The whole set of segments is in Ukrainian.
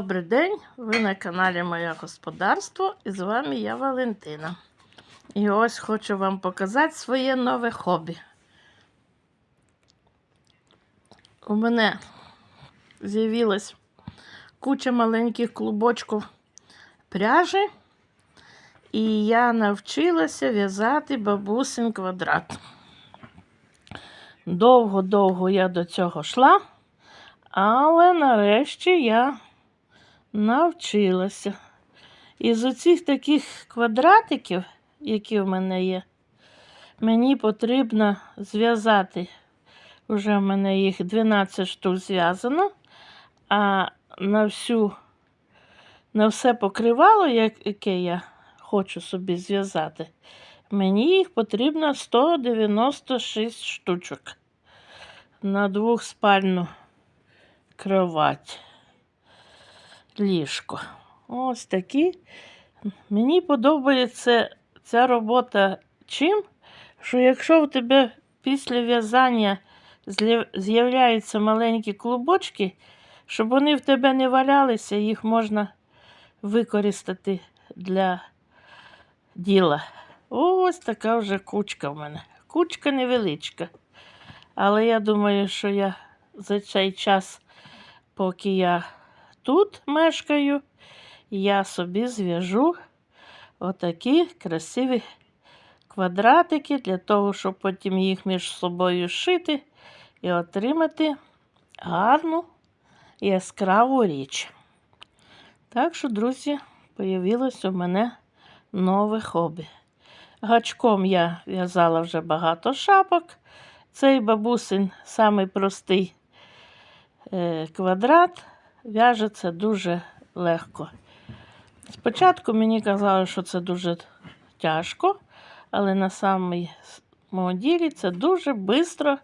Добрий день! Ви на каналі Моє Господарство і з вами я Валентина. І ось хочу вам показати своє нове хобі. У мене з'явилась куча маленьких клубочків пряжі, і я навчилася в'язати бабусин квадрат. Довго-довго я до цього йшла. Але нарешті я навчилася. Із оцих таких квадратиків, які в мене є, мені потрібно зв'язати. Уже в мене їх 12 штук зв'язано, а на всю, на все покривало, яке я хочу собі зв'язати, мені їх потрібно 196 штучок на двохспальну кровать, ліжко. Ось такі. Мені подобається ця робота чим, що якщо в тебе після в'язання з'являються маленькі клубочки, щоб вони в тебе не валялися, їх можна використати для діла. Ось така вже кучка в мене. Кучка невеличка. Але я думаю, що я за цей час поки я тут мешкаю, я собі зв'яжу отакі красиві квадратики для того, щоб потім їх між собою шити і отримати гарну яскраву річ. Так що, друзі, появилось у мене нове хобі. Гачком я в'язала вже багато шапок. Цей бабусин самий простий Е, квадрат в'яжеться дуже легко. Спочатку мені казали, що це дуже тяжко, але на самому ділі це дуже швидко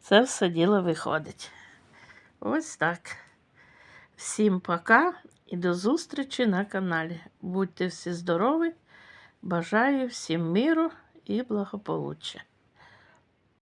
це все діло виходить. Ось так. Всім пока і до зустрічі на каналі. Будьте всі здорові! Бажаю всім миру і благополуччя.